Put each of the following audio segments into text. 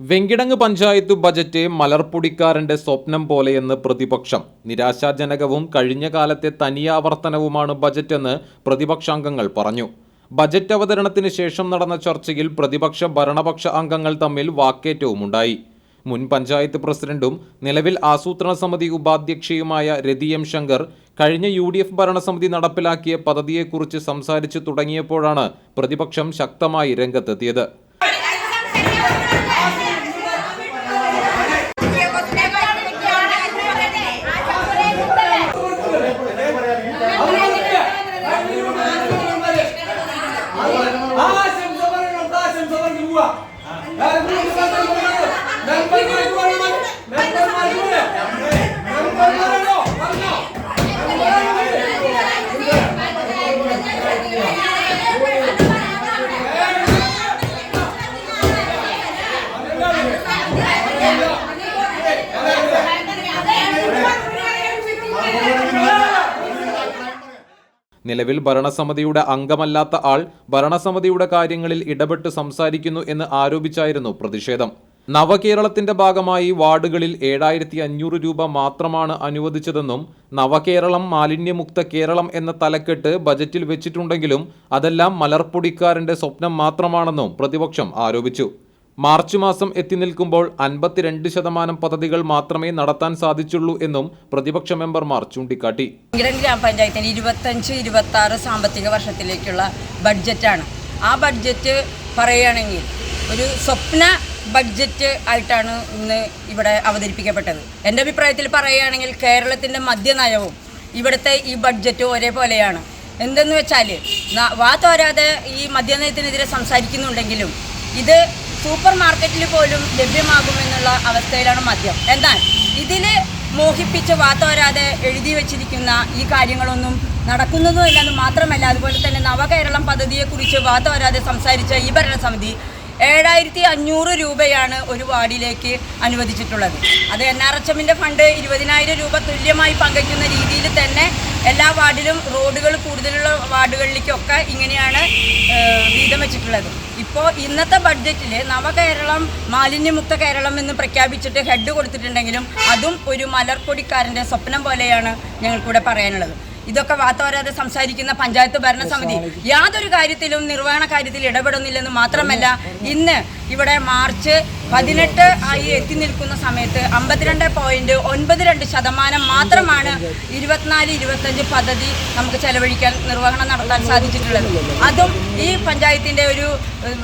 Venkitangu panchayat budget മലർപ്പൊടിക്കാരന്റെ സ്വപ്നം പോലെയെന്ന് പ്രതിപക്ഷം. നിരാശാജനകവും കഴിഞ്ഞ കാലത്തെ തനിയാവർത്തനവുമാണ് ബജറ്റെന്ന് പ്രതിപക്ഷാംഗങ്ങൾ പറഞ്ഞു. ബജറ്റ് അവതരണത്തിന് ശേഷം നടന്ന ചർച്ചയിൽ പ്രതിപക്ഷ ഭരണപക്ഷ അംഗങ്ങൾ തമ്മിൽ വാക്കേറ്റവുമുണ്ടായി. മുൻ പഞ്ചായത്ത് പ്രസിഡന്റും നിലവിൽ ആസൂത്രണ സമിതി ഉപാധ്യക്ഷയുമായ രതി എം ശങ്കർ കഴിഞ്ഞ യു ഡി എഫ് ഭരണസമിതി നടപ്പിലാക്കിയ പദ്ധതിയെക്കുറിച്ച് സംസാരിച്ചു തുടങ്ങിയപ്പോഴാണ് പ്രതിപക്ഷം ശക്തമായി രംഗത്തെത്തിയത്. നിലവിൽ ഭരണസമിതിയുടെ അംഗമല്ലാത്ത ആൾ ഭരണസമിതിയുടെ കാര്യങ്ങളിൽ ഇടപെട്ട് സംസാരിക്കുന്നു എന്ന് ആരോപിച്ചായിരുന്നു പ്രതിഷേധം. നവകേരളത്തിന്റെ ഭാഗമായി വാർഡുകളിൽ ഏഴായിരത്തി അഞ്ഞൂറ് രൂപ മാത്രമാണ് അനുവദിച്ചതെന്നും നവകേരളം മാലിന്യമുക്ത കേരളം എന്ന തലക്കെട്ട് ബജറ്റിൽ വെച്ചിട്ടുണ്ടെങ്കിലും അതെല്ലാം മലർപ്പൊടിക്കാരന്റെ സ്വപ്നം മാത്രമാണെന്നും പ്രതിപക്ഷം ആരോപിച്ചു. മാർച്ച് മാസം എത്തി നിൽക്കുമ്പോൾ അൻപത്തിരണ്ട് ശതമാനം പദ്ധതികൾ മാത്രമേ നടത്താൻ സാധിച്ചുള്ളൂ എന്നും പ്രതിപക്ഷ മെമ്പർമാർ ചൂണ്ടിക്കാട്ടി. ഗ്രാമപഞ്ചായത്തിന്റെ ഗ്രാമപഞ്ചായത്തിന് ഇരുപത്തഞ്ച് ഇരുപത്തി ആറ് സാമ്പത്തിക വർഷത്തിലേക്കുള്ള ബഡ്ജറ്റാണ്. ആ ബഡ്ജറ്റ് പറയുകയാണെങ്കിൽ ഒരു സ്വപ്ന ബഡ്ജറ്റ് ആയിട്ടാണ് ഇന്ന് ഇവിടെ അവതരിപ്പിക്കപ്പെട്ടത്. എന്റെ അഭിപ്രായത്തിൽ പറയുകയാണെങ്കിൽ കേരളത്തിന്റെ മദ്യനയവും ഇവിടുത്തെ ഈ ബഡ്ജറ്റും ഒരേപോലെയാണ്. എന്തെന്ന് വെച്ചാൽ വാ തോരാതെ ഈ മദ്യനയത്തിനെതിരെ സംസാരിക്കുന്നുണ്ടെങ്കിലും ഇത് സൂപ്പർ മാർക്കറ്റിൽ പോലും ലഭ്യമാകുമെന്നുള്ള അവസ്ഥയിലാണ് മദ്യം. എന്നാൽ ഇതിൽ മോഹിപ്പിച്ച് വാത്തോരാതെ എഴുതി വെച്ചിരിക്കുന്ന ഈ കാര്യങ്ങളൊന്നും നടക്കുന്നതുമില്ലെന്ന് മാത്രമല്ല അതുപോലെ തന്നെ നവകേരളം പദ്ധതിയെക്കുറിച്ച് വാത്തോരാതെ സംസാരിച്ച ഈ ഭരണസമിതി ഏഴായിരത്തി അഞ്ഞൂറ് രൂപയാണ് ഒരു വാർഡിലേക്ക് അനുവദിച്ചിട്ടുള്ളത്. അത് എൻ ആർ എച്ച് എമ്മിന്റെ ഫണ്ട് ഇരുപതിനായിരം രൂപ തുല്യമായി പങ്കയ്ക്കുന്ന രീതിയിൽ തന്നെ എല്ലാ വാർഡിലും റോഡുകൾ കൂടുതലുള്ള വാർഡുകളിലേക്കൊക്കെ ഇങ്ങനെയാണ് വീതം വെച്ചിട്ടുള്ളത്. ഇപ്പോൾ ഇന്നത്തെ ബഡ്ജറ്റിൽ നവകേരളം മാലിന്യമുക്ത കേരളം എന്ന് പ്രഖ്യാപിച്ചിട്ട് ഹെഡ് കൊടുത്തിട്ടുണ്ടെങ്കിലും അതും ഒരു മലർപ്പൊടിക്കാരന്റെ സ്വപ്നം പോലെയാണ് ഞങ്ങൾക്കിവിടെ പറയാനുള്ളത്. ഇതൊക്കെ വാത്തോരാതെ സംസാരിക്കുന്ന പഞ്ചായത്ത് ഭരണസമിതി യാതൊരു കാര്യത്തിലും നിർവഹണ കാര്യത്തിൽ ഇടപെടുന്നില്ലെന്ന് മാത്രമല്ല ഇന്ന് ഇവിടെ മാർച്ച് പതിനെട്ട് ആയി എത്തി നിൽക്കുന്ന സമയത്ത് അമ്പത്തിരണ്ട് പോയിന്റ് ഒൻപത് രണ്ട് ശതമാനം മാത്രമാണ് ഇരുപത്തിനാല് ഇരുപത്തഞ്ച് പദ്ധതി നമുക്ക് ചെലവഴിക്കാൻ നിർവഹണം നടത്താൻ സാധിച്ചിട്ടുള്ളത്. അതും ഈ പഞ്ചായത്തിന്റെ ഒരു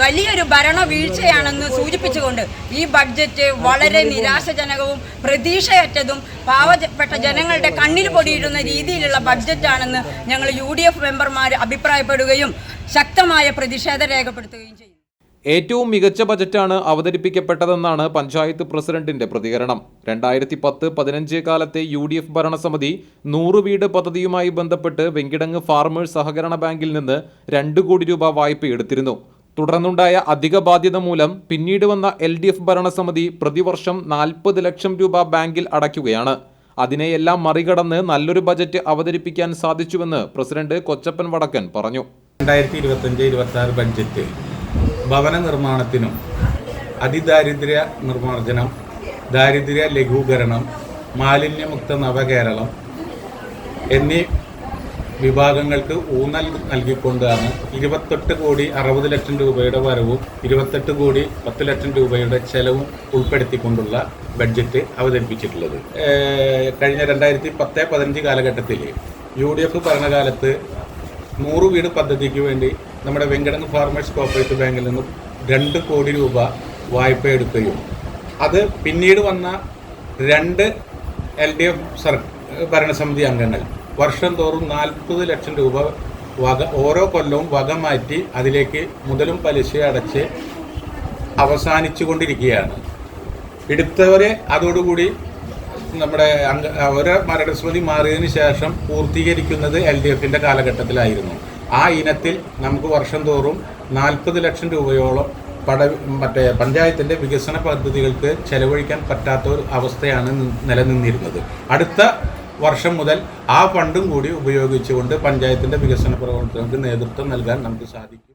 വലിയൊരു ഭരണ വീഴ്ചയാണെന്ന് സൂചിപ്പിച്ചുകൊണ്ട് ഈ ബഡ്ജറ്റ് വളരെ നിരാശജനകവും പ്രതീക്ഷയറ്റതും പാവപ്പെട്ട ജനങ്ങളുടെ കണ്ണിൽ പൊടിയിടുന്ന രീതിയിലുള്ള ബഡ്ജറ്റാണെന്ന് ഞങ്ങൾ യു ഡി എഫ് മെമ്പർമാർ അഭിപ്രായപ്പെടുകയും ശക്തമായ പ്രതിഷേധം രേഖപ്പെടുത്തുകയും ചെയ്യും ഏറ്റവും മികച്ച ബജറ്റാണ് അവതരിപ്പിക്കപ്പെട്ടതെന്നാണ് പഞ്ചായത്ത് പ്രസിഡന്റിന്റെ പ്രതികരണം. രണ്ടായിരത്തി പത്ത് പതിനഞ്ച് കാലത്തെ യു ഡി എഫ് ഭരണസമിതി നൂറ് വീട് പദ്ധതിയുമായി ബന്ധപ്പെട്ട് വെങ്കിടങ്ങ് ഫാർമേഴ്സ് സഹകരണ ബാങ്കിൽ നിന്ന് രണ്ട് കോടി രൂപ വായ്പ എടുത്തിരുന്നു. തുടർന്നുണ്ടായ അധിക ബാധ്യത മൂലം പിന്നീട് വന്ന എൽ ഡി എഫ് ഭരണസമിതി പ്രതിവർഷം നാൽപ്പത് ലക്ഷം രൂപ ബാങ്കിൽ അടയ്ക്കുകയാണ്. അതിനെയെല്ലാം മറികടന്ന് നല്ലൊരു ബജറ്റ് അവതരിപ്പിക്കാൻ സാധിച്ചുവെന്ന് പ്രസിഡന്റ് കൊച്ചപ്പൻ വടക്കൻ പറഞ്ഞു. രണ്ടായിരത്തി ഇരുപത്തഞ്ച് ഇരുപത്തി ബഡ്ജറ്റ് ഭവന നിർമ്മാണത്തിനും അതിദാരിദ്ര്യ നിർമ്മാർജനം ദാരിദ്ര്യ ലഘൂകരണം മാലിന്യമുക്ത നവകേരളം എന്നീ വിഭാഗങ്ങൾക്ക് ഊന്നൽ നൽകിക്കൊണ്ടാണ് ഇരുപത്തെട്ട് കോടി അറുപത് ലക്ഷം രൂപയുടെ വരവും ഇരുപത്തെട്ട് കോടി പത്ത് ലക്ഷം രൂപയുടെ ചെലവും ഉൾപ്പെടുത്തിക്കൊണ്ടുള്ള ബഡ്ജറ്റ് അവതരിപ്പിച്ചിട്ടുള്ളത്. കഴിഞ്ഞ രണ്ടായിരത്തി പത്ത് പതിനഞ്ച് കാലഘട്ടത്തിൽ യു ഡി എഫ് ഭരണകാലത്ത് നൂറ് വീട് പദ്ധതിക്ക് വേണ്ടി നമ്മുടെ വെങ്കടങ്ങ് ഫാർമേഴ്സ് കോപ്പറേറ്റീവ് ബാങ്കിൽ നിന്നും രണ്ട് കോടി രൂപ വായ്പ എടുക്കുകയും അത് പിന്നീട് വന്ന രണ്ട് എൽ ഡി എഫ് സർ ഭരണസമിതി അംഗങ്ങൾ വർഷം തോറും നാൽപ്പത് ലക്ഷം രൂപ വക ഓരോ കൊല്ലവും വക മാറ്റി അതിലേക്ക് മുതലും പലിശ അടച്ച് അവസാനിച്ചു കൊണ്ടിരിക്കുകയാണ് എടുത്തവരെ അതോടുകൂടി നമ്മുടെ അംഗ ഓരോ ഭരണസമിതി മാറിയതിനു ശേഷം പൂർത്തീകരിക്കുന്നത് എൽ ഡി എഫിന്റെ കാലഘട്ടത്തിലായിരുന്നു. ആ ഇനത്തിൽ നമുക്ക് വർഷം തോറും നാൽപ്പത് ലക്ഷം രൂപയോളം പട മറ്റേ പഞ്ചായത്തിന്റെ വികസന പദ്ധതികൾക്ക് ചെലവഴിക്കാൻ പറ്റാത്ത ഒരു അവസ്ഥയാണ് നിലനിന്നിരുന്നത്. അടുത്ത വർഷം മുതൽ ആ ഫണ്ടും കൂടി ഉപയോഗിച്ചുകൊണ്ട് പഞ്ചായത്തിന്റെ വികസന പ്രവർത്തനങ്ങൾക്ക് നേതൃത്വം നൽകാൻ നമുക്ക് സാധിക്കും.